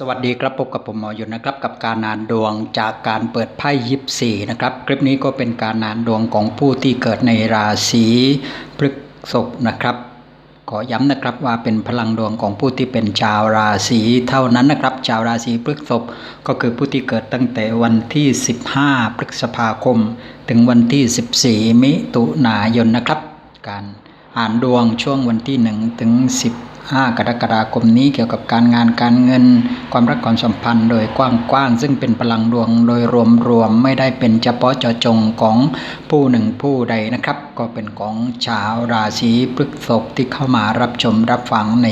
สวัสดีครับพบกับผมหมออยู่นะครับกับการนานดวงจากการเปิดไพ่ยิปซีนะครับคลิปนี้ก็เป็นการนานดวงของผู้ที่เกิดในราศีพฤษภนะครับ ขอย้ำนะครับว่าเป็นพลังดวงของผู้ที่เป็นชาวราศีเท่านั้นนะครับ ชาวราศีพฤษภก็คือผู้ที่เกิดตั้งแต่วันที่ 15 พฤษภาคม ถึงวันที่ 14 มิถุนายนนะครับ การอ่านดวงช่วงวันที่ 1 ถึง 10 5 กรกฎาคมนี้เกี่ยวกับการงานการเงิน ความรักความสัมพันธ์โดยกว้างๆซึ่งเป็นพลังดวงโดยรวมๆไม่ได้เป็นเฉพาะเจาะจงของผู้หนึ่งผู้ใดนะครับ ก็เป็นของชาวราศีพฤษภที่เข้ามารับชมรับฟังใน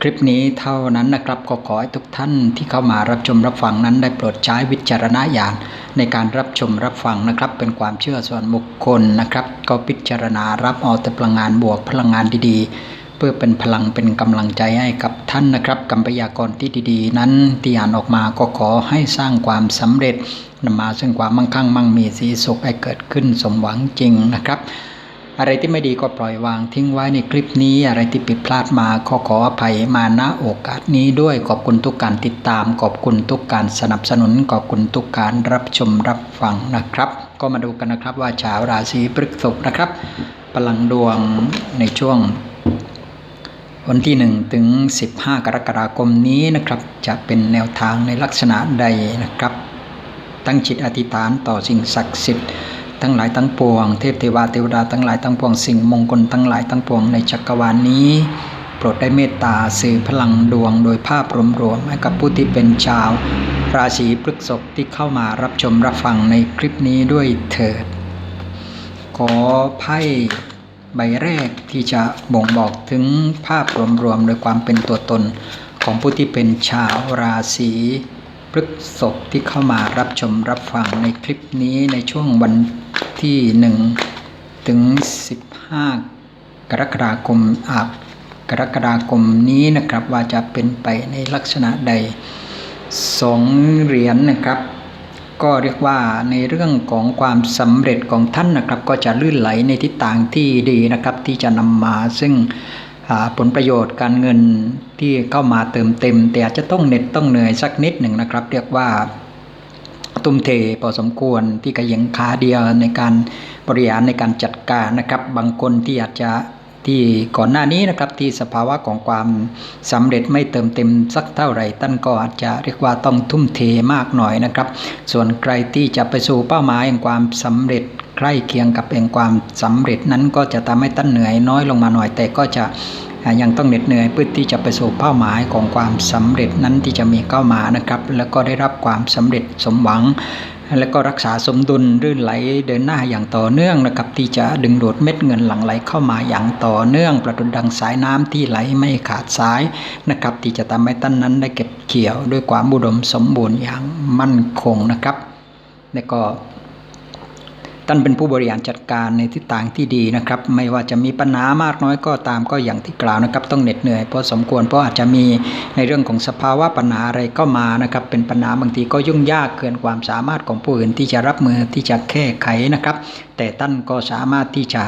คลิปนี้เท่านั้นนะครับก็ขอให้ทุกท่านที่เข้ามารับชมรับฟังนั้นได้โปรดใช้วิจารณญาณในการรับชมรับฟังนะครับ เป็นความเชื่อส่วนบุคคลนะครับ ก็พิจารณารับเอาแต่พลังงานบวกพลังงานดีๆ เพื่อเป็นพลังเป็นกำลังใจให้กับท่านนะครับกำพยากรที่ดีๆ นั้นที่อ่านออกมาก็ขอให้สร้างความสำเร็จนำมาซึ่งความมั่งคั่งมั่งมีสีสุขให้เกิดขึ้นสมหวังจริงนะครับ อะไรที่ไม่ดีก็ปล่อยวางทิ้งไว้ในคลิปนี้อะไรที่ผิดพลาดมาขอขออภัยมาณโอกาสนี้ด้วยขอบคุณทุกการติดตาม ขอบคุณทุกการสนับสนุนขอบคุณทุกการรับชมรับฟังนะครับ ก็มาดูกันนะครับว่าชาวราศีพฤษภนะครับพลังดวงในช่วง วันที่ 1 ถึง 15 กรกฎาคมนี้นะครับ จะเป็นแนวทางในลักษณะใดนะครับ ตั้งจิตอธิษฐานต่อสิ่งศักดิ์สิทธิ์ทั้งหลายทั้งปวง เทพเทวาเทวดาทั้งหลายทั้งปวงสิ่งมงคลทั้งหลายทั้งปวงในจักรวาลนี้ โปรดได้เมตตาสื่อพลังดวงโดยภาพรวมๆให้กับผู้ที่เป็นชาว ราศีพฤษภที่เข้ามารับชมรับฟังในคลิปนี้ด้วยเถิด ขอไพ่ ใบแรกที่จะบ่งบอกถึงภาพรวมๆโดยความเป็นตัวตนของผู้ที่เป็นชาวราศีพฤษภที่เข้ามารับชมรับฟังในคลิปนี้ในช่วงวันที่ 1 ถึง 15 กรกฎาคมอากรกฎาคมนี้นะครับว่าจะเป็นไปในลักษณะใดสองเหรียญนนะครับ ก็เรียกว่าในเรื่องของความสำเร็จของท่านนะครับ ก็จะลื่นไหลในทิศทางที่ดีนะครับ ที่จะนำมาซึ่งผลประโยชน์การเงินที่เข้ามาเติมเต็ม แต่อาจจะต้องเหน็ดต้องเหนื่อยสักนิดหนึ่งนะครับ เรียกว่าตุ้มเทพอสมควรที่กระยังขาเดียวในการบริหารในการจัดการนะครับ บางคนที่อาจจะ ที่ก่อนหน้านี้นะครับที่สภาวะของความสำเร็จไม่เติมเต็มสักเท่าไหร่ท่านก็อาจจะเรียกว่าต้องทุ่มเทมากหน่อยนะครับ ส่วนใครที่จะไปสู่เป้าหมายแห่งความสำเร็จใกล้เคียงกับแห่งความสำเร็จนั้นก็จะทำให้ท่านเหนื่อยน้อยลงมาหน่อย แต่ก็จะยังต้องเหน็ดเหนื่อยเพื่อที่จะไปสู่เป้าหมายของความสำเร็จนั้นที่จะมีเข้ามานะครับ แล้วก็ได้รับความสำเร็จสมหวัง แล้วก็รักษาสมดุลรื่นไหลเดินหน้าอย่างต่อเนื่องนะครับ ที่จะดึงดูดเม็ดเงินหลั่งไหลเข้ามาอย่างต่อเนื่อง ประดุดดังสายน้ำที่ไหลไม่ขาดสายนะครับ ที่จะทำให้ต้นนั้นได้เก็บเกี่ยวด้วยความบุดมสมบูรณ์อย่างมั่นคงนะครับแล้วก็ ท่านเป็นผู้บริหารจัดการในทิศทางที่ดีนะครับ ไม่ว่าจะมีปัญหามากน้อยก็ตามก็อย่างที่กล่าวนะครับ ต้องเหน็ดเหนื่อยพอสมควรเพราะอาจจะมีในเรื่องของสภาวะปัญหาอะไรก็มานะครับ เป็นปัญหาบางทีก็ยุ่งยากเกินความสามารถของผู้อื่นที่จะรับมือที่จะแก้ไขนะครับ แต่ท่านก็สามารถที่จะ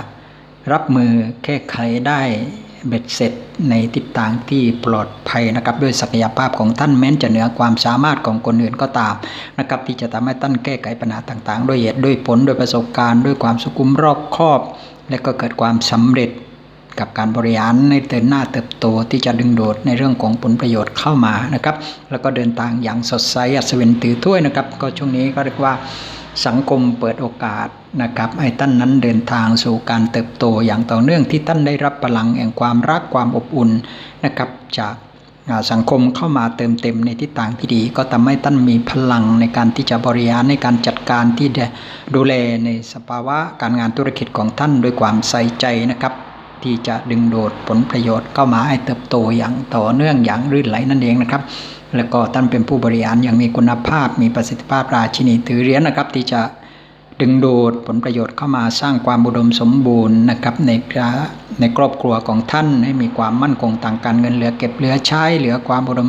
รับมือแก้ไขได้ เบ็ดเสร็จในทิศทางที่ปลอดภัยนะครับ ด้วยศักยภาพของท่านแม้นจะเหนือความสามารถของคนอื่นก็ตามนะครับที่จะทำให้ท่านแก้ไขปัญหาต่างๆ ด้วยเหตุด้วยผลด้วยประสบการณ์ ด้วยความสุขุมรอบคอบ และก็เกิดความสำเร็จกับการบริหารในเดินหน้าเติบโตที่จะดึงดูดในเรื่องของผลประโยชน์เข้ามานะครับ แล้วก็เดินทางอย่างสดใสอัศวินถือถ้วยนะครับ ก็ช่วงนี้ก็เรียกว่า สังคมเปิดโอกาสนะครับให้ท่านนั้นเดินทางสู่การเติบโตอย่างต่อเนื่องที่ท่านได้รับพลังแห่งความรักความอบอุ่นนะครับจากสังคมเข้ามาเติมเต็มในทิศทางที่ดี ก็ทำให้ท่านมีพลังในการที่จะบริหารในการจัดการที่จะดูแลในสภาวะการงานธุรกิจของท่านด้วยความใส่ใจนะครับ ที่จะดึงดูดผลประโยชน์เข้ามาให้เติบโตอย่างต่อเนื่องอย่างรื่นไหลนั่นเองนะครับ แล้วก็ท่านเป็นผู้บริหารอย่างมีคุณภาพ มีประสิทธิภาพราชินีถือเหรียญนะครับ ที่จะดึงดูดผลประโยชน์เข้ามาสร้างความอุดมสมบูรณ์นะครับในในครอบครัวของท่านให้มีความมั่นคงต่างการเงินเหลือเก็บเหลือใช้เหลือความอุดม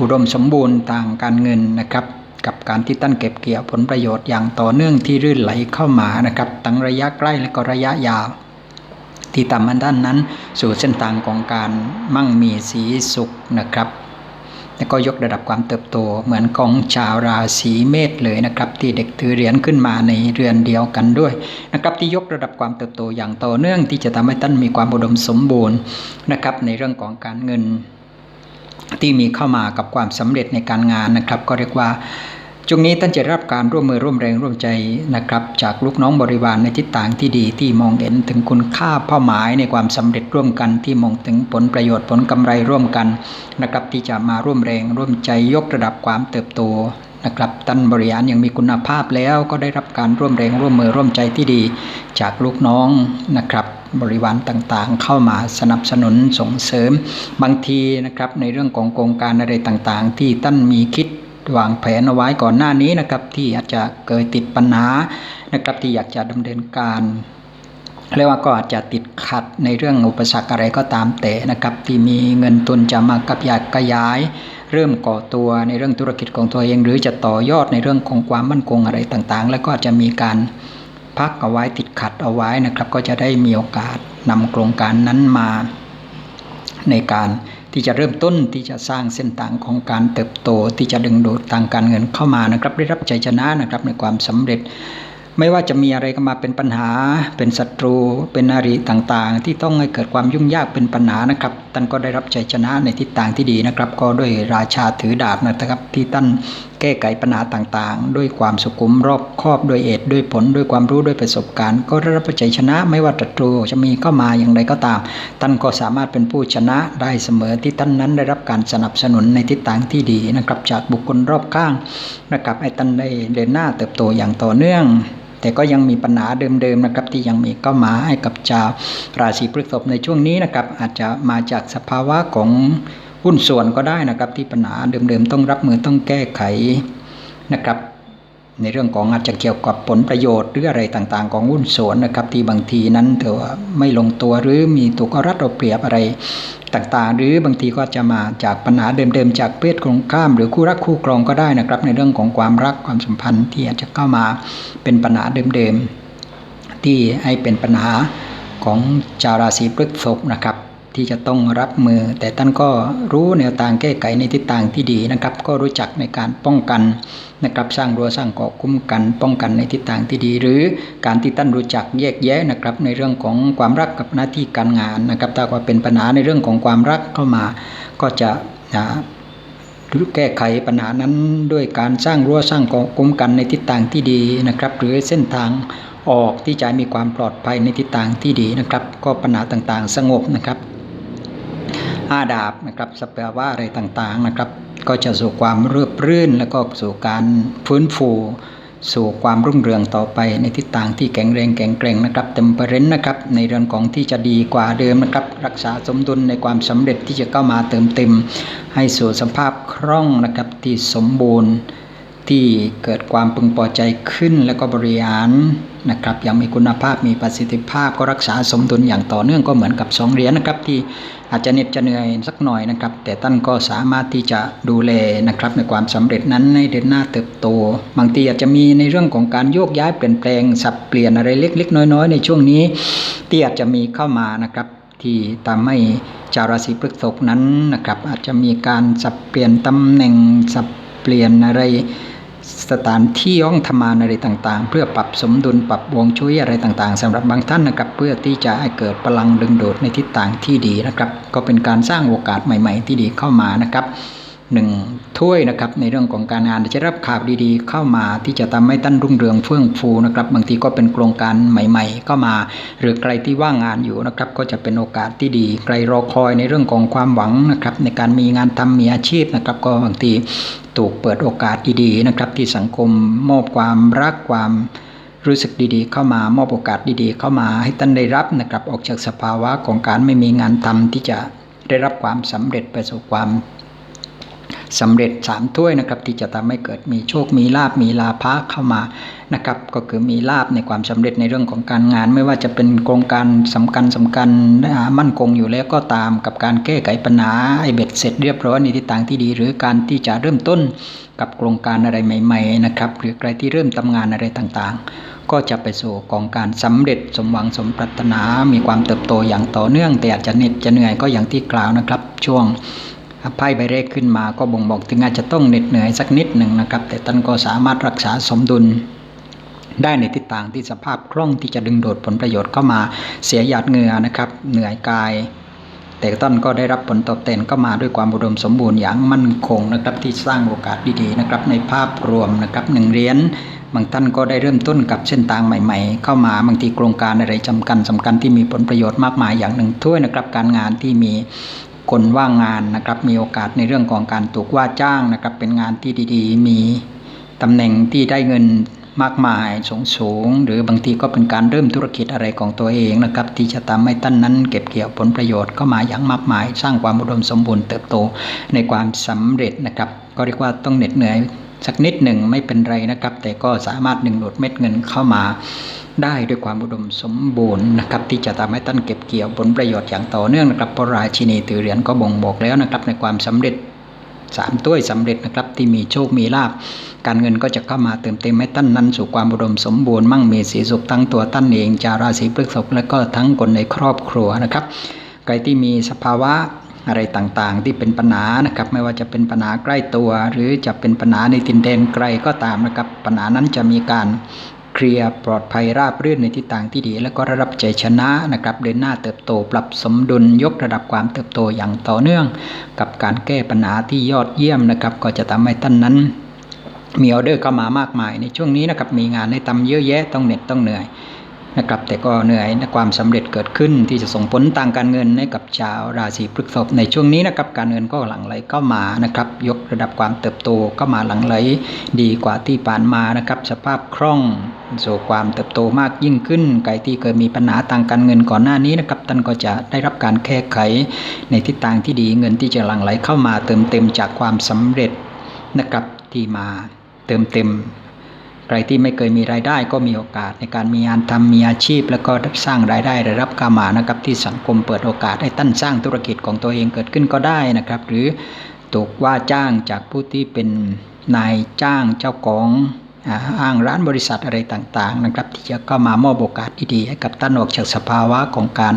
อุดมสมบูรณ์ต่างการเงินนะครับ กับการที่ท่านเก็บเกี่ยวผลประโยชน์อย่างต่อเนื่องที่รื่นไหลเข้ามานะครับทั้งระยะใกล้และก็ระยะยาวที่ตามมันด้านนั้น สู่เส้นทางของการมั่งมีสีสุขนะครับ แล้วก็ยกระดับความเติบโต เหมือนของชาวราศีเมษเลยนะครับ ที่เด็กถือเหรียญขึ้นมาในเรือนเดียวกันด้วยนะครับที่ยกระดับความเติบโตอย่างต่อเนื่องที่จะทำให้ท่านมีความอุดมสมบูรณ์นะครับในเรื่องของการเงินที่มีเข้ามากับความสำเร็จในการงานนะครับ ก็เรียกว่า ช่วงนี้ท่านจะรับการร่วมมือร่วมแรงร่วมใจนะครับ จากลูกน้องบริวารในทิศทางที่ดีที่มองเห็นถึงคุณค่าเป้าหมายในความสำเร็จร่วมกันที่มองถึงผลประโยชน์ผลกำไรร่วมกันนะครับที่จะมาร่วมแรงร่วมใจยกระดับความเติบโตนะครับท่านบริหารยังมีคุณภาพแล้วก็ได้รับการร่วมแรงร่วมมือร่วมใจที่ดี จากลูกน้องนะครับบริวารต่างๆ เข้ามาสนับสนุนส่งเสริมบางทีนะครับในเรื่องของโครงการอะไรต่างๆ ที่ท่านมีคิด วางแผนเอาไว้ก่อนหน้านี้นะครับ ที่อาจจะเกิดติดปัญหานะครับ ที่อยากจะดำเนินการเรียกว่าก็อาจจะติดขัดในเรื่องอุปสรรคอะไรก็ตามแต่นะครับ ที่มีเงินทุนจะมากับอยากขยาย เริ่มก่อตัวในเรื่องธุรกิจของตัวเอง หรือจะต่อยอดในเรื่องของความมั่นคงอะไรต่างๆ แล้วก็จะมีการพักเอาไว้ติดขัดเอาไว้นะครับ ก็จะได้มีโอกาสนำโครงการนั้นมาในการ ที่จะเริ่มต้นที่จะสร้างเส้นทางของการเติบโต ที่จะดึงดูดทางการเงินเข้ามานะครับ ได้รับใจชนะนะครับในความสำเร็จ ไม่ว่าจะมีอะไรก็มาเป็นปัญหา เป็นศัตรู เป็นอาริต่างๆ ที่ต้องให้เกิดความยุ่งยากเป็นปัญหานะครับท่านก็ได้รับใจชนะในทิศทางที่ดีนะครับ ก็ด้วยราชาถือดาบนะครับที่ท่าน แก้ไขปัญหาต่างๆ ด้วยความสุขุมรอบครอบด้วยเอตด้วยผลด้วยความรู้ด้วยประสบการณ์ ก็ได้รับใจชนะไม่ว่าศัตรูจะมีเข้ามาอย่างไรก็ตาม ท่านก็สามารถเป็นผู้ชนะได้เสมอที่ท่านนั้นได้รับการสนับสนุนในทิศทางที่ดีนะครับจากบุคคลรอบข้างนะครับให้ท่านได้เดินหน้าเติบโตอย่างต่อเนื่องแต่ก็ยังมีปัญหาเดิมๆนะครับที่ยังมีเข้ามาให้กับชาวราศีพฤษภในช่วงนี้นะครับอาจจะมาจากสภาวะของ หุ้นส่วนก็ได้นะครับ ที่ปัญหาเดิมๆต้องรับมือต้องแก้ไขนะครับ ในเรื่องของอาจจะเกี่ยวกับผลประโยชน์หรืออะไรต่างๆ ของหุ้นส่วนนะครับ ที่บางทีนั้นเถอไม่ลงตัวหรือมีถูกเอารัดเอาเปรียบอะไรต่างๆ หรือบางทีก็จะมาจากปัญหาเดิมๆ จากเพศตรงข้าม หรือคู่รักคู่ครองก็ได้นะครับ ในเรื่องของความรักความสัมพันธ์ที่อาจจะเข้ามาเป็นปัญหาเดิมๆที่ให้เป็นปัญหาของชาวราศีพฤษภนะครับ ที่จะต้องรับมือ แต่ท่านก็รู้แนวทางแก้ไขในทิศทางที่ดีนะครับ ก็รู้จักในการป้องกันนะครับสร้างรั้วสร้างเกาะคุ้มกัน ป้องกันในทิศทางที่ดี หรือการที่ท่านรู้จักแยกแยะนะครับในเรื่องของความรักกับหน้าที่การงานนะครับถ้าว่าเป็นปัญหาในเรื่องของความรักเข้ามาก็จะแก้ไขปัญหานั้นด้วยการสร้างรั้วสร้างเกาะคุ้มกันในทิศทางที่ดีนะครับ หรือเส้นทางออกที่จะมีความปลอดภัยในทิศทางที่ดีนะครับ ก็ปัญหาต่างๆ สงบนะครับ อาดาบนะครับสภาวะอะไรต่างๆนะครับ ก็จะสู่ความเรียบรื่น แล้วก็สู่การฟื้นฟู สู่ความรุ่งเรืองต่อไปในทิศทางที่แข็งแรงแข็งแกร่งนะครับเต็มเปรนนะครับ ในเรื่องของที่จะดีกว่าเดิมนะครับ รักษาสมดุลในความสำเร็จที่จะเข้ามาเติมเต็ม ให้สู่สภาพคล่องนะครับที่สมบูรณ์ ที่เกิดความพึงพอใจขึ้นแล้วก็บริหารนะครับยังมีคุณภาพมีประสิทธิภาพก็รักษาสมดุลอย่างต่อเนื่องก็เหมือนกับสองเหรียญนะครับ ที่อาจจะเหน็ดจะเหนื่อยสักหน่อยนะครับ แต่ท่านก็สามารถที่จะดูแลนะครับในความสำเร็จนั้นในเดินหน้าเติบโต บางทีอาจจะมีในเรื่องของการโยกย้ายเปลี่ยนแปลงสับเปลี่ยนอะไรเล็ก ๆ น้อย ๆ ในช่วงนี้ที่อาจจะมีเข้ามานะครับที่ทำให้ชาวราศีพฤษภนั้นนะครับอาจจะมีการสับเปลี่ยนตำแหน่งสับ เปลี่ยนอะไรสถานที่ห้องทำงานอะไรต่างๆ เพื่อปรับสมดุลปรับวงช่วยอะไรต่างๆสำหรับบางท่านนะครับ เพื่อที่จะให้เกิดพลังดึงดูดในทิศทางที่ดีนะครับ ก็เป็นการสร้างโอกาสใหม่ ๆ ที่ดีเข้ามานะครับ หนึ่งถ้วยนะครับในเรื่องของการงานจะรับข่าวดีๆ เข้ามาที่จะทำให้ท่านรุ่งเรืองเฟื่องฟูนะครับบางทีก็เป็นโครงการใหม่ ๆ ก็มา หรือใครที่ว่างงานอยู่นะครับก็จะเป็นโอกาสที่ดี ใครรอคอยในเรื่องของความหวังนะครับในการมีงานทำมีอาชีพนะครับก็บางทีถูกเปิดโอกาสดีๆนะครับที่สังคมมอบความรักความรู้สึกดีๆ เข้ามามอบโอกาสดีๆ เข้ามาให้ท่านได้รับนะครับออกจากสภาวะของการไม่มีงานทำที่จะได้รับความสำเร็จไปสู่ความ สำเร็จสามถ้วยนะครับที่จะทำให้เกิดมีโชคมีลาบมีลาภะเข้ามานะครับก็คือมีลาบในความสำเร็จในเรื่องของการงาน ไม่ว่าจะเป็นโครงการสำคัญสำคัญมั่นคงอยู่แล้วก็ตามกับการแก้ไขปัญหาไอเบ็ดเสร็จเรียบร้อยในทิศทางที่ดี หรือการที่จะเริ่มต้นกับโครงการอะไรใหม่ ๆ นะครับ หรือใครที่เริ่มทำงานอะไรต่างๆ ก็จะไปสู่กองการสำเร็จสมหวังสมปรารถนา มีความเติบโตอย่างต่อเนื่องแต่อาจจะเหน็ดจะเหนื่อยก็อย่างที่กล่าวนะครับ ช่วง ไพ่ใบแรกขึ้นมาก็บ่งบอกถึงอาจจะต้องเหน็ดเหนื่อยสักนิดหนึ่งนะครับ แต่ท่านก็สามารถรักษาสมดุล ได้ในทิศทางที่สภาพคล่องที่จะดึงดูดผลประโยชน์เข้ามาเสียหยาดเหงื่อนะครับ เหนื่อยกาย แต่ต้นก็ได้รับผลตอบแทนก็มาด้วยความอุดมสมบูรณ์อย่างมั่นคงนะครับที่สร้างโอกาสดีๆนะครับในภาพรวมนะครับหนึ่งเหรียญบางท่านก็ได้เริ่มต้นกับเส้นทางใหม่ ๆ เข้ามาบางทีโครงการอะไรจำกันสำคัญที่มีผลประโยชน์มากมายอย่างหนึ่งถ้วยนะครับ การงานที่มี คนว่างงานนะครับ มีโอกาสในเรื่องของการถูกว่าจ้างนะครับ เป็นงานที่ดีๆ มีตำแหน่งที่ได้เงินมากมายสูงสูง หรือบางทีก็เป็นการเริ่มธุรกิจอะไรของตัวเองนะครับ ที่จะทำให้ท่านนั้นเก็บเกี่ยวผลประโยชน์เข้ามาอย่างมากมาย สร้างความอุดมสมบูรณ์เติบโตในความสำเร็จนะครับ ก็เรียกว่าต้องเหน็ดเหนื่อยสักนิดหนึ่งไม่เป็นไรนะครับ แต่ก็สามารถดึงดูดเม็ดเงินเข้ามา ได้ด้วยความอุดมสมบูรณ์นะครับที่จะทำให้ท่านเก็บเกี่ยวผลประโยชน์อย่างต่อเนื่องนะครับเพราะราชินีถือเหรียญก็บ่งบอกแล้วนะครับในความสำเร็จสามถ้วยสำเร็จนะครับที่มีโชคมีลาภการเงินก็จะเข้ามาเติมเต็มให้ท่านนั้นสู่ความอุดมสมบูรณ์มั่งมีสีสุขทั้งตัวท่านเองจาราศีพฤษภและก็ทั้งคนในครอบครัวนะครับใครที่มีสภาวะอะไรต่างๆ ที่เป็นปัญหานะครับไม่ว่าจะเป็นปัญหาใกล้ตัว หรือจะเป็นปัญหาในตินแดนไกลก็ตามนะครับปัญหานั้นจะมีการ เคลียร์ปลอดภัยราบรื่นในทิศทางที่ดี และก็ระดับใจชนะนะครับ เดินหน้าเติบโตปรับสมดุลยกระดับความเติบโตอย่างต่อเนื่อง กับการแก้ปัญหาที่ยอดเยี่ยมนะครับ ก็จะทำให้ท่านนั้น มีออเดอร์เข้ามามากมายในช่วงนี้นะครับมีงานให้ทำเยอะแยะต้องเหน็ดต้องเหนื่อย นะครับแต่ก็เหนื่อยในความสำเร็จเกิดขึ้นที่จะส่งผลทางการเงินให้กับชาวราศีพฤษภในช่วงนี้นะครับการเงินก็หลั่งไหลเข้ามานะครับยกระดับความเติบโตเข้ามาหลั่งไหลดีกว่าที่ผ่านมานะครับสภาพคล่องสู่ความเติบโตมากยิ่งขึ้นไก่ที่เคยมีปัญหาทางการเงินก่อนหน้านี้นะครับท่านก็จะได้รับการแก้ไขในทิศทางที่ดีเงินที่จะหลั่งไหลเข้ามาเติมเต็มจากความสำเร็จนะครับที่มาเติมเต็ม ใครที่ไม่เคยมีรายได้ก็มีโอกาสในการมีงานทำมีอาชีพ แล้วก็สร้างรายได้ได้รับกามานะครับ ที่สังคมเปิดโอกาสให้ตั้นสร้างธุรกิจของตัวเองเกิดขึ้นก็ได้นะครับ หรือถูกว่าจ้างจากผู้ที่เป็นนายจ้างเจ้าของ อ้างร้านบริษัทอะไรต่างๆนะครับที่จะเข้ามามอบโอกาสดีๆให้กับท่านออกจากสภาวะของการ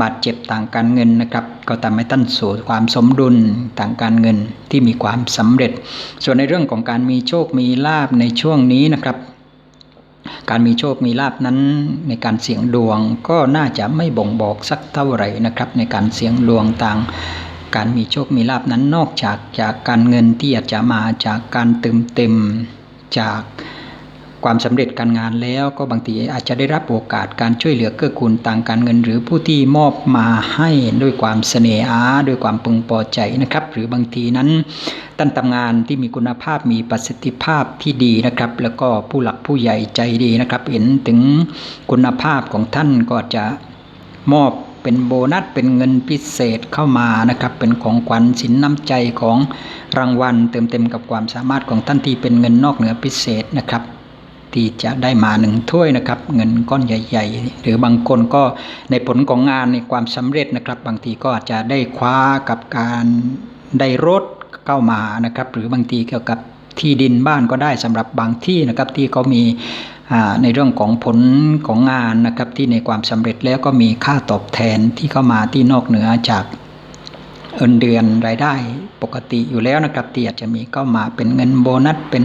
บาดเจ็บต่างการเงินนะครับ ก็ทำให้ท่านสู่ความสมดุลทางการเงินที่มีความสำเร็จ ส่วนในเรื่องของการมีโชคมีลาบในช่วงนี้นะครับการมีโชค มีลาบนั้นในการเสี่ยงดวงก็น่าจะไม่บ่งบอกสักเท่าไหร่นะครับ ในการเสี่ยงดวงต่าง การมีโชค มีลาบนั้นนอกจากจากการเงินที่อาจจะมาจากการเติมเต็ม จากความสำเร็จการงานแล้วก็บางทีอาจจะได้รับโอกาสการช่วยเหลือเกื้อกูลต่างการเงิน หรือผู้ที่มอบมาให้ด้วยความเสน่หาด้วยความพึงพอใจนะครับ หรือบางทีนั้นท่านทำงานที่มีคุณภาพมีประสิทธิภาพที่ดีนะครับ แล้วก็ผู้หลักผู้ใหญ่ใจดีนะครับ เห็นถึงคุณภาพของท่านก็จะมอบ เป็นโบนัสเป็นเงินพิเศษเข้ามานะครับ เป็นของขวัญสินน้ำใจของรางวัล เติมเต็มกับความสามารถของท่านที่เป็นเงินนอกเหนือพิเศษนะครับที่จะได้มาหนึ่งถ้วยนะครับ เงินก้อนใหญ่ ๆ หรือบางคนก็ในผลของงานในความสำเร็จนะครับ บางทีก็อาจจะได้คว้ากับการได้รถเข้ามานะครับ หรือบางทีเกี่ยวกับที่ดินบ้านก็ได้สำหรับบางที่นะครับที่เขามี ในเรื่องของผลของงานนะครับที่ในความสำเร็จแล้วก็มีค่าตอบแทนที่เข้ามาที่นอกเหนือจากเงินเดือนรายได้ปกติอยู่แล้วนะครับที่อาจจะมีเข้ามาเป็นเงินโบนัสเป็น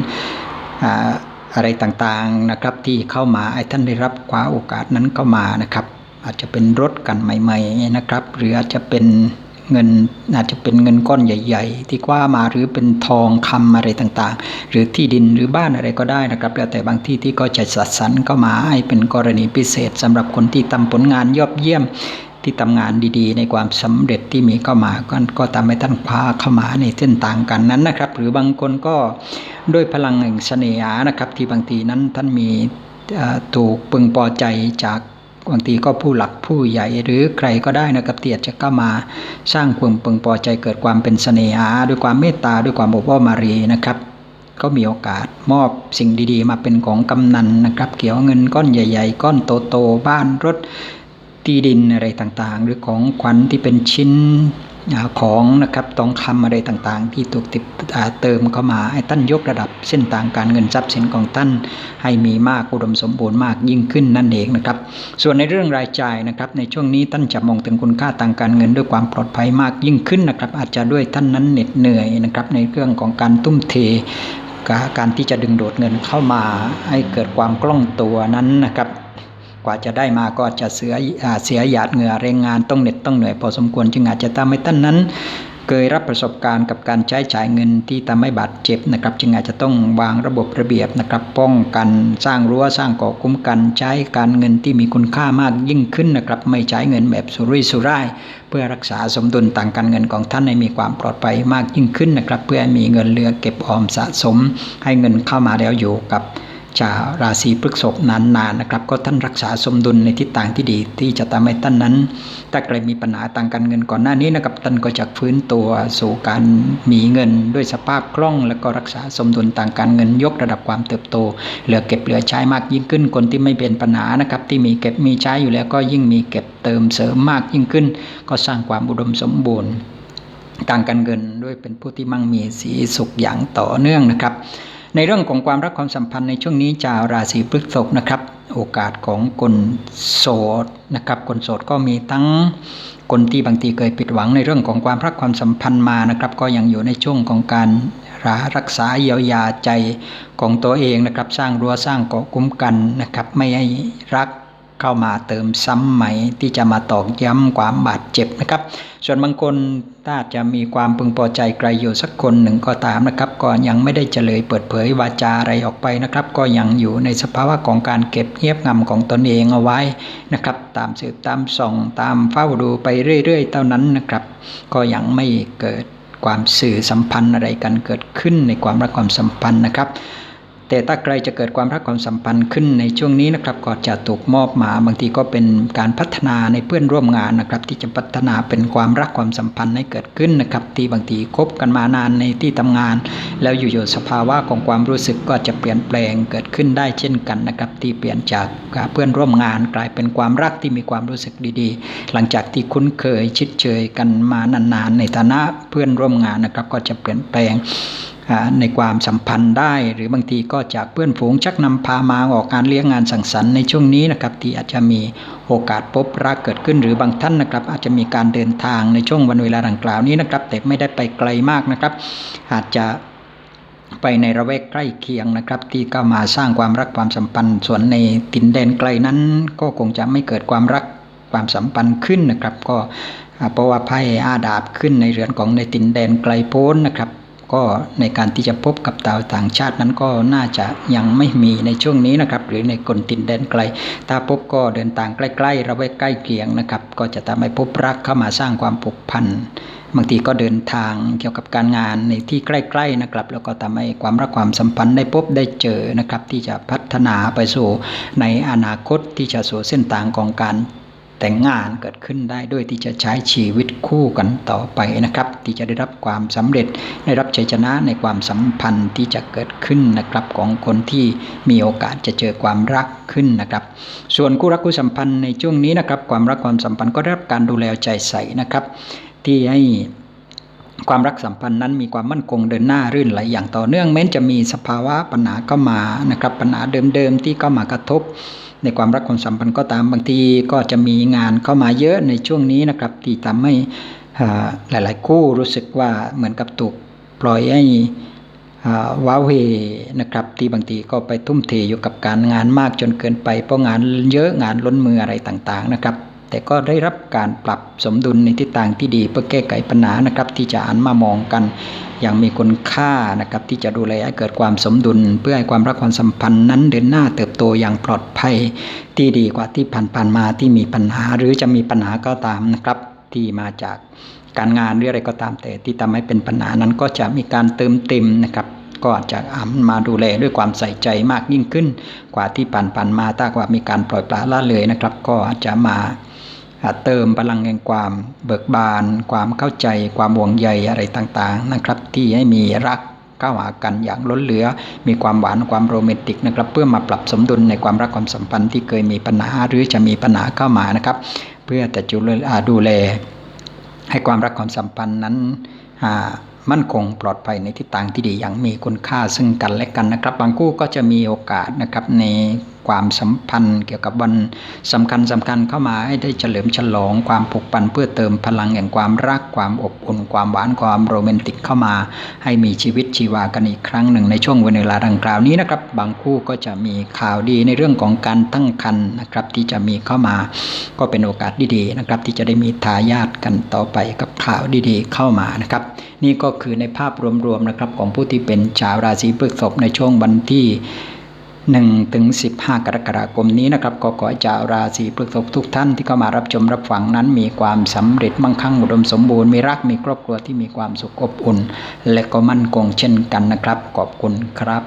อะไรต่างๆนะครับที่เข้ามาไอ้ท่านได้รับคว้าโอกาสนั้นเข้ามานะครับ อาจจะเป็นรถกันใหม่ ๆนะครับ หรืออาจจะเป็น เงินอาจจะเป็นเงินก้อนใหญ่ ๆ ที่คว้ามาหรือเป็นทองคำอะไรต่างๆ หรือที่ดินหรือบ้านอะไรก็ได้นะครับแล้วแต่บางที่ที่ก็จะจัดสรรเข้ามาให้เป็นกรณีพิเศษสำหรับคนที่ทำผลงานยอดเยี่ยมที่ทำงานดีๆ ในความสำเร็จที่มีเข้ามาก็ก็ทำให้ท่านคว้าเข้ามาในเส้นต่างกันนั้นนะครับ หรือบางคนก็ด้วยพลังแห่งเสน่หานะครับ ที่บางทีนั้นท่านมีถูกปึงพอใจจาก บางทีก็ผู้หลักผู้ใหญ่หรือใครก็ได้นะครับเตียจะก็มาสร้างความปึงพอใจเกิดความเป็นเสน่หาด้วยความเมตตาด้วยความอบอ้อมารีนะครับ ก็มีโอกาสมอบสิ่งดีๆ มาเป็นของกำนันนะครับ เกี่ยวเงินก้อนใหญ่ ๆ ก้อนโตๆบ้านรถที่ดินอะไรต่างๆ หรือของขวัญที่เป็นชิ้น ของนะครับตองคำอะไรต่างๆ ที่ถูกติดเติมเข้ามาให้ท่านยกระดับเส้นทางการเงินทรัพย์สินของท่านให้มีมากอุดมสมบูรณ์มากยิ่งขึ้นนั่นเองนะครับ ส่วนในเรื่องรายจ่ายนะครับ ในช่วงนี้ท่านจะมองถึงคุณค่าทางการเงินด้วยความปลอดภัยมากยิ่งขึ้นนะครับ อาจจะด้วยท่านนั้นเหน็ดเหนื่อยนะครับ ในเรื่องของการตุ้มเทการที่จะดึงดูดเงินเข้ามาให้เกิดความคล่องตัวนั้นนะครับ กว่าจะได้มาก็จะเสียเสียหยาดเหงื่อแรงงานต้องเหน็ดต้องเหนื่อยพอสมควรจึงอาจจะทำให้ท่านนั้น เคยรับประสบการณ์กับการใช้จ่ายเงินที่ทำให้บาดเจ็บนะครับจึงอาจจะต้องวางระบบระเบียบนะครับป้องกันสร้างรั้วสร้างเกาะคุ้มกันใช้การเงินที่มีคุณค่ามากยิ่งขึ้นนะครับไม่ใช้เงินแบบสุรุ่ยสุร่ายเพื่อรักษาสมดุลต่างการเงินของท่านให้มีความปลอดภัยมากยิ่งขึ้นนะครับ เพื่อให้มีเงินเหลือเก็บออมสะสม ให้เงินเข้ามาแล้วอยู่กับ ชาวราศีพฤษภนานๆนนะครับ ก็ท่านรักษาสมดุลในทิศทางที่ดีที่จะทำให้ท่านนั้น ถ้าใครมีปัญหาทางการเงินก่อนหน้านี้นะครับท่านก็จะฟื้นตัวสู่การมีเงินด้วยสภาพคล่อง แล้วก็รักษาสมดุลทางการเงินยกระดับความเติบโต เหลือเก็บเหลือใช้มากยิ่งขึ้นคนที่ไม่เป็นปัญหานะครับที่มีเก็บมีใช้อยู่แล้วก็ยิ่งมีเก็บเติมเสริมมากยิ่งขึ้น ก็สร้างความอุดมสมบูรณ์ทางการเงินด้วยเป็นผู้ที่มั่งมีสีสุขอย่างต่อเนื่องนะครับ ในเรื่องของความรักความสัมพันธ์ในช่วงนี้ชาวราศีพฤษภนะครับ โอกาสของคนโสดนะครับ คนโสดก็มีทั้งคนที่บางทีเคยผิดหวังในเรื่องของความรักความสัมพันธ์มานะครับ ก็ยังอยู่ในช่วงของการรักษาเยียวยาใจของตัวเองนะครับ สร้างรั้วสร้างเกาะคุ้มกันนะครับ ไม่ให้รัก เข้ามาเติมซ้ำใหม่ที่จะมาตอกย้ำความบาดเจ็บนะครับ ส่วนบางคนถ้าจะมีความพึงพอใจใครอยู่สักคนหนึ่งก็ตามนะครับก็ยังไม่ได้เฉลยเปิดเผยวาจาอะไรออกไปนะครับ ก็ยังอยู่ในสภาวะของการเก็บเงียบงำของตนเองเอาไว้นะครับ ตามสืบตามส่องตามเฝ้าดูไปเรื่อย ๆ เท่านั้นนะครับ ก็ยังไม่เกิดความสื่อสัมพันธ์อะไรกันเกิดขึ้นในความรักความสัมพันธ์นะครับ แต่ถ้าใครจะเกิดความรักความสัมพันธ์ขึ้นในช่วงนี้นะครับก็จะถูกมอบหมาบางทีก็เป็นการพัฒนาในเพื่อนร่วมงานนะครับ ที่จะพัฒนาเป็นความรักความสัมพันธ์ให้เกิดขึ้นนะครับ ที่บางทีคบกันมานานในที่ทำงาน แล้วอยู่ๆสภาวะของความรู้สึกก็จะเปลี่ยนแปลงเกิดขึ้นได้เช่นกันนะครับ ที่เปลี่ยนจากเพื่อนร่วมงานกลายเป็นความรักที่มีความรู้สึกดีๆ หลังจากที่คุ้นเคยชิดเชยกันมานานๆ ในฐานะเพื่อนร่วมงานนะครับ ก็จะเปลี่ยนแปลง ในความสัมพันธ์ได้ หรือบางทีก็จากเพื่อนฝูงชักนำพามาออกงานเลี้ยงงานสังสรรค์ในช่วงนี้นะครับที่อาจจะมีโอกาสพบรักเกิดขึ้น หรือบางท่านนะครับ อาจจะมีการเดินทางในช่วงวันเวลาดังกล่าวนี้นะครับ แต่ไม่ได้ไปไกลมากนะครับ อาจจะไปในระแวกใกล้เคียงนะครับ ที่ก็มาสร้างความรักความสัมพันธ์ ส่วนในตินแดนไกลนั้น ก็คงจะไม่เกิดความรักความสัมพันธ์ขึ้นนะครับ ก็เพราะว่าไพ่อาดาบขึ้นในเรือนของในตินแดนไกลโพ้นนะครับ ก็ในการที่จะพบกับดาวต่างชาตินั้นก็น่าจะยังไม่มีในช่วงนี้นะครับ หรือในคนตินแดนไกล ถ้าพบก็เดินทางใกล้ๆเราไว้ใกล้เคียงนะครับ ก็จะทำให้พบรักเข้ามาสร้างความผูกพันบางทีก็เดินทางเกี่ยวกับการงานในที่ใกล้ๆนะครับ แล้วก็ทำให้ความรักความสัมพันธ์ได้พบได้เจอนะครับ ที่จะพัฒนาไปสู่ในอนาคตที่จะสู่เส้นทางของการ แต่งงานเกิดขึ้นได้ด้วยที่จะใช้ชีวิตคู่กันต่อไปนะครับ ที่จะได้รับความสำเร็จได้รับชัยชนะในความสัมพันธ์ที่จะเกิดขึ้นนะครับของคนที่มีโอกาสจะเจอความรักขึ้นนะครับ ส่วนคู่รักคู่สัมพันธ์ในช่วงนี้นะครับ ความรักความสัมพันธ์ก็ได้รับการดูแลใจใส่นะครับ ที่ให้ความรักสัมพันธ์นั้นมีความมั่นคงเดินหน้ารื่นไหลอย่างต่อเนื่องแม้จะมีสภาวะปัญหาเข้ามานะครับปัญหาเดิมๆที่เข้ามากระทบ ในความรักความสัมพันธ์ก็ตามบางทีก็จะมีงานเข้ามาเยอะในช่วงนี้นะครับ ที่ทำให้หลาย ๆ คู่รู้สึกว่าเหมือนกับถูกปล่อยให้ว้าเวนะครับ ที่บางทีก็ไปทุ่มเทอยู่กับการงานมากจนเกินไป เพราะงานเยอะงานล้นมืออะไรต่าง ๆ นะครับ แต่ก็ได้รับการปรับสมดุลในทิศทางที่ดีเพื่อแก้ไขปัญหานะครับ ที่จะหันมามองกัน อย่างมีคุณค่านะครับที่จะดูแลให้เกิดความสมดุล เพื่อให้ความรักความสัมพันธ์นั้นเดินหน้าเติบโตอย่างปลอดภัย ที่ดีกว่าที่ผ่านๆมาที่มีปัญหาหรือจะมีปัญหาก็ตามนะครับที่มาจากการงานหรืออะไรก็ตามแต่ที่ทำให้เป็นปัญหานั้นก็จะมีการเติมเต็มนะครับ ก็อาจจะอามาดูแลด้วยความใส่ใจมากยิ่งขึ้น กว่าที่ผ่านๆมาถ้าว่ามีการปล่อยปละละเลยนะครับ ก็อาจจะมา เติมพลังแห่งความเบิกบาน ความเข้าใจ ความห่วงใยอะไรต่างๆนะครับ ที่ให้มีรักเข้าหากันอย่างล้นเหลือ มีความหวานความโรแมนติกนะครับ เพื่อมาปรับสมดุลในความรักความสัมพันธ์ที่เคยมีปัญหาหรือจะมีปัญหาเข้ามานะครับ เพื่อแต่จุลดูแล ให้ความรักความสัมพันธ์นั้นมั่นคงปลอดภัยในทิศทางที่ดีอย่างมีคุณค่าซึ่งกันและกันนะครับ บางคู่ก็จะมีโอกาสนะครับในความสัมพันธ์เกี่ยวกับวันสำคัญสำคัญเข้ามาให้ได้เฉลิมฉลองความผูกพันเพื่อเติมพลังแห่งความรักความอบอุ่นความหวานความโรแมนติกเข้ามา ให้มีชีวิตชีวากันอีกครั้งหนึ่งในช่วงเวลาดังกล่าวนี้นะครับ บางคู่ก็จะมีข่าวดีในเรื่องของการตั้งครรภ์นะครับที่จะมีเข้ามา ก็เป็นโอกาสดีๆนะครับ ที่จะได้มีทายาทกันต่อไปกับข่าวดีๆ เข้ามานะครับนี่ก็คือในภาพรวมๆนะครับของผู้ที่เป็นชาวราศีพฤษภในช่วงวันที่ 1ถึง15 กรกฎาคมนี้นะครับก็ขอให้ชาราศีพฤษภทุกท่านที่เข้ามารับชมรับฟังนั้น มีความสำเร็จมั่งคั่งอุดมสมบูรณ์มีรักมีครอบครัวที่มีความสุขอบอุ่น และก็มั่นคงเช่นกันนะครับ ขอบคุณครับ